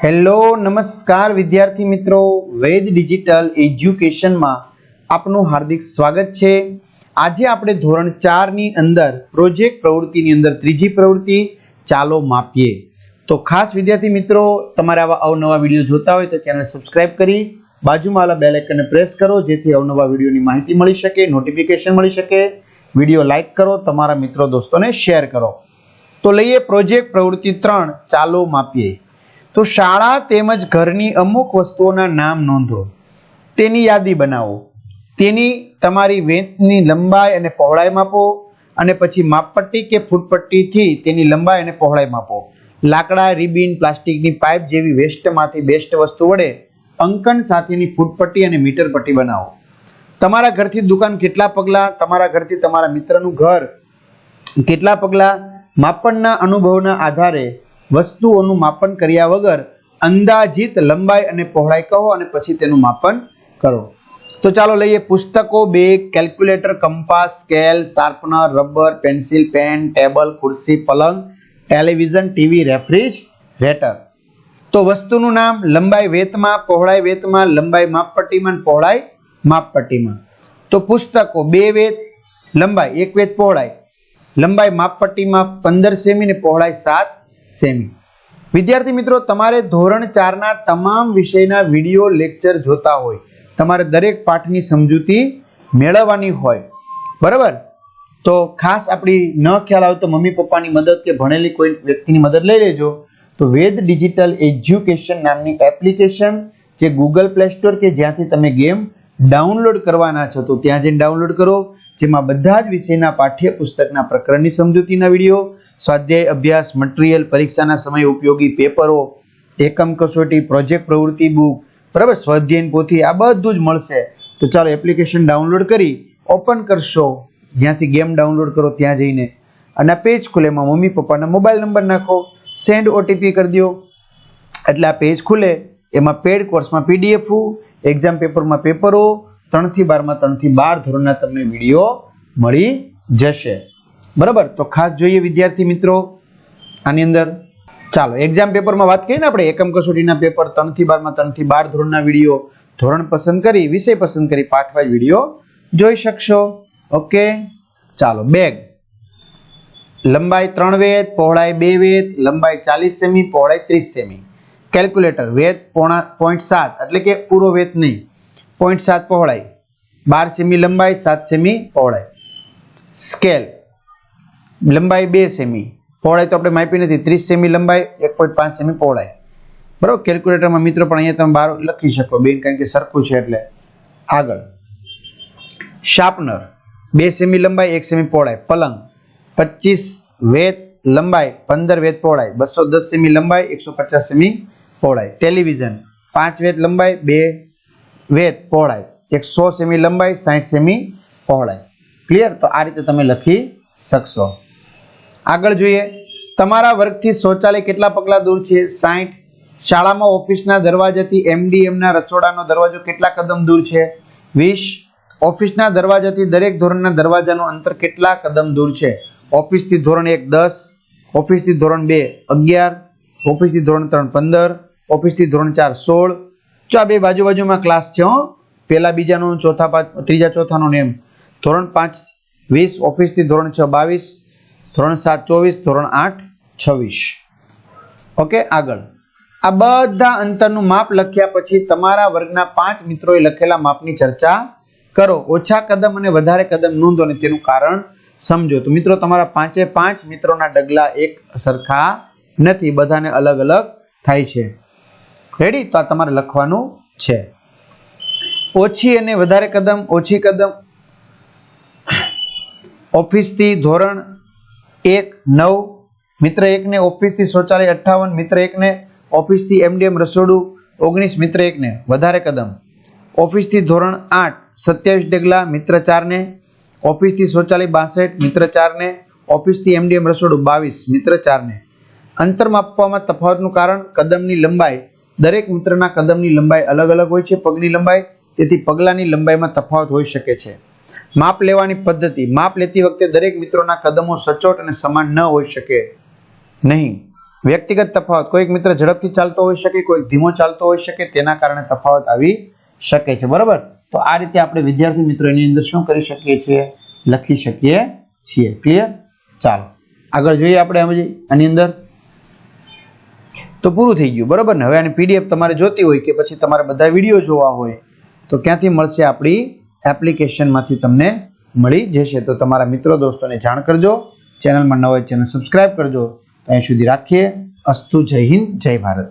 Hello, નમસ્કાર વિદ્યાર્થી મિત્રો. વેદ ડિજિટલ એજ્યુકેશનમાં આપનું હાર્દિક સ્વાગત છે. આજે આપણે ધોરણ ચારની અંદર પ્રોજેક્ટ પ્રવૃત્તિની અંદર ત્રીજી પ્રવૃત્તિ ચાલો માપીએ. તો ખાસ વિદ્યાર્થી મિત્રો, તમારે આવા અવનવા વીડિયો જોતા હોય તો ચેનલ સબસ્ક્રાઇબ કરી, બાજુમાં આવેલા બેલ પ્રેસ કરો, જેથી અવનવા વિડીયોની માહિતી મળી શકે, નોટિફિકેશન મળી શકે. વીડિયો લાઇક કરો, તમારા મિત્રો, દોસ્તોને શેર કરો. તો લઈએ પ્રોજેક્ટ પ્રવૃત્તિ ત્રણ, ચાલો માપીએ. તો શાળા તેમજ ઘરની અમુક વસ્તુઓના નામ નોંધો. તેની યાદી બનાવો. તેની તમારી વેંતની લંબાઈ અને પહોળાઈ માપો અને પછી માપપટ્ટી કે ફૂટપટ્ટીથી તેની લંબાઈ અને પહોળાઈ માપો. લાકડા, રિબિન, પ્લાસ્ટિકની પાઇપ જેવી વેસ્ટમાંથી બેસ્ટ વસ્તુ વડે અંકન સાથેની ફૂટપટ્ટી અને મીટર પટ્ટી બનાવો. તમારા ઘરથી દુકાન કેટલા પગલાં, તમારા ઘરથી તમારા મિત્રનું ઘર કેટલા પગલાં, માપનના અનુભવના આધારે વસ્તુઓનું માપન કર્યા વગર અંદાજિત લંબાઈ અને પહોળાઈ કહો અને પછી તેનું માપન કરો. તો ચાલો લઈએ પુસ્તકો bag calculator, compass, scale, sharpener, rubber, pencil, pen, table, ખુરશી, પલંગ, ટેલિવિઝન, ટીવી, રેફ્રિજરેટર. તો વસ્તુનું નામ, લંબાઈ વેતમાં, પહોળાઈ વેતમાં, લંબાઈ માપપટ્ટીમાં, પહોળાઈ માપપટ્ટીમાં. તો પુસ્તકો બે વેત, લંબાઈ એક વેત, પહોળાઈ. લંબાઈ માપપટ્ટીમાં પંદર સેમી ને પહોળાઈ સાત સેમી વિદ્યાર્થી મિત્રો, તમારે ધોરણ ચારના તમામ વિષયના વીડિયો લેક્ચર જોતા હોય. તમારે દરેક પાઠની સમજૂતી મેળવવાની હોય. બરાબર? તો ખાસ આપણી ન ખ્યાલ આવે તો મમ્મી પપ્પાની મદદ કે ભણેલી કોઈ વ્યક્તિની મદદ લઈ લેજો. તો વેદ ડિજિટલ એજ્યુકેશન નામની એપ્લિકેશન જે ગૂગલ પ્લે સ્ટોર કે જ્યાંથી તમે ગેમ ડાઉનલોડ કરવાના છો, તો ત્યાં જઈને ડાઉનલોડ કરો. જેમાં બધા જ વિષયના પાઠ્યપુસ્તકના પ્રકરણની સમજૂતીના વીડિયો, સ્વાધ્યાય અભ્યાસ, મટીરિયલ પરીક્ષાના સમય ઉપયોગી પેપરો, એકમ કસોટી, પ્રોજેક્ટ પ્રવૃત્તિ બુક, બરાબર, સ્વાધ્યાયન પોથી, આ બધું જ મળશે. તો ચાલો એપ્લિકેશન ડાઉનલોડ કરી, ઓપન કરશો. જ્યાંથી ગેમ ડાઉનલોડ કરો, ત્યાં જઈને. અને આ પેજ ખુલે, એમાં મમ્મી પપ્પાના મોબાઈલ નંબર નાખો. સેન્ડ ઓટીપી કરી દો. એટલે આ પેજ ખુલે. એમાં પેડ કોર્સમાં પીડીએફ, એક્ઝામ પેપરમાં પેપરો ત્રણથી બારમાં ત્રણથી બાર ધોરણના તમને વીડિયો મળી જશે. બરાબર? તો ખાસ જોઈએ વિદ્યાર્થી મિત્રો, આની અંદર ચાલો એક્ઝામ પેપરમાં વાત કરીએ ને આપણે, એકમ કસોટીના પેપર ત્રણથી બારમાં ત્રણથી બાર ધોરણના વીડિયો, ધોરણ પસંદ કરી, વિષય પસંદ કરી પાઠ વાઇઝ વીડિયો જોઈ શકશો. ઓકે? ચાલો, બેગ. લંબાઈ ત્રણ વેદ પહોળાઈ બે વેદ લંબાઈ ચાલીસ સેમી, પહોળાઈ ત્રીસ સેમી. કેલ્ક્યુલેટર વેદ પોણા પોઈન્ટ સાત, એટલે કે પૂરો વેદ નહીં. પોઈન્ટ સાત પહોળાઈ બાર સેમી લંબાઈ સાત સેમી પહોળાઈ સ્કેલ લંબાઈ બે સેમી પહોળાઈ તો આપણે માપી નથી. ત્રીસ સેમી લંબાઈ, એક પોઈન્ટ પાંચ સેમી પહોળાઈ. બરાબર? કેલ્ક્યુલેટરમાં મિત્રો પણ અહીંયા તમે બાર લખી શકો. બેન, કારણ કે સરખું છે એટલે. આગળ. શાર્પનર બે સેમી લંબાઈ, એક સેમી પહોળાઈ. પલંગ. પચીસ વેત લંબાઈ, પંદર વેત પહોળાઈ. બસો દસ સેમી લંબાઈ, એકસો પચાસ સેમી પહોળાઈ. ટેલિવિઝન પાંચ વેત લંબાઈ, બે વેત પહોળાઈ. એકસો સેમી લંબાઈ સાઠ સેમી પહોળાઈ. ક્લિયર તો આ રીતે તમે લખી શકશો. આગળ જોઈએ. તમારા વર્ગથી શૌચાલય કેટલા પગલા દૂર છે? સાઠ શાળામાં ઓફિસના દરવાજાથી એમડીએમના રસોડાનો દરવાજો કેટલા કદમ દૂર છે? વીસ. ઓફિસના દરવાજાથી દરેક ધોરણના દરવાજાનું અંતર કેટલા કદમ દૂર છે? ઓફિસથી ધોરણ એક દસ, ઓફિસથી ધોરણ બે અગિયાર, ઓફિસથી ધોરણ ત્રણ પંદર, ઓફિસથી ધોરણ ચાર સોળ જો આ બે બાજુ બાજુમાં ક્લાસ છે, હો. પહેલા બીજાનો ચોથા પાંચ ત્રીજા ચોથાનો નેમ ધોરણ પાંચ, વીસ, ઓફિસથી ધોરણ છ, બાવીસ. ધોરણ સાત, ચોવીસ. ધોરણ આઠ, છવ્વીસ. ઓકે, આગળ. આ બધા અંતરનું માપ લખ્યા પછી તમારા વર્ગના પાંચ મિત્રોએ લખેલા માપની ચર્ચા કરો. ઓછા કદમ અને વધારે કદમ નોંધો અને તેનું કારણ સમજો. તો મિત્રો, તમારા પાંચે પાંચ મિત્રોના ડગલા એક સરખા નથી. બધાને અલગ અલગ થાય છે. રેડી તો આ તમારે લખવાનું છે. ઓછી અને વધારે કદમ, ઓછી કદમ. ઓફિસથી ધોરણ એક, નવ. મિત્ર એકને ઓફિસથી શૌચાલય અઠ્ઠાવન, મિત્ર એકને ઓફિસથી એમડીએમ રસોડું ઓગણીસ, મિત્ર એકને વધારે કદમ. ઓફિસથી ધોરણ આઠ, સત્યાવીસ ડગલા, મિત્ર ચારને ઓફિસથી શૌચાલય બાસઠ, મિત્ર ચારને ઓફિસથી એમડીએમ રસોડું બાવીસ, મિત્ર ચારને. અંતર માપવામાં તફાવતનું કારણ, કદમની લંબાઈ દરેક મિત્રના કદમની લંબાઈ અલગ અલગ હોય છે પગની લંબાઈ, તેથી પગલાની લંબાઈમાં તફાવત હોઈ શકે છે. માપ લેવાની પદ્ધતિ, માપ લેતી વખતે દરેક મિત્રોના કદમો સચોટ અને સમાન ન હોઈ શકે. નહીં. વ્યક્તિગત તફાવત, કોઈક મિત્ર ઝડપથી ચાલતો હોઈ શકે, કોઈક ધીમો ચાલતો હોઈ શકે, તેના કારણે તફાવત આવી શકે છે. બરાબર? તો આ રીતે આપણે વિદ્યાર્થી મિત્રો એની અંદર શું કરી શકીએ છીએ? લખી શકીએ છીએ. ક્લિયર? ચાલો. આગળ જોઈએ આપણે આની અંદર તો પૂરું થઈ ગયું, બરાબર ને? હવે આની પીડીએફ તમારે જોતી હોય કે પછી તમારે બધા વીડિયો જોવા હોય, તો ક્યાંથી મળશે આપણી એપ્લિકેશનમાંથી તમને મળી જશે. તો તમારા મિત્રો દોસ્તોને જાણ કરજો, ચેનલમાં ન હોય ચેનલ સબસ્ક્રાઇબ કરજો. ત્યાં સુધી રાખીએ. અસ્તુ જય હિન્દ, જય ભારત.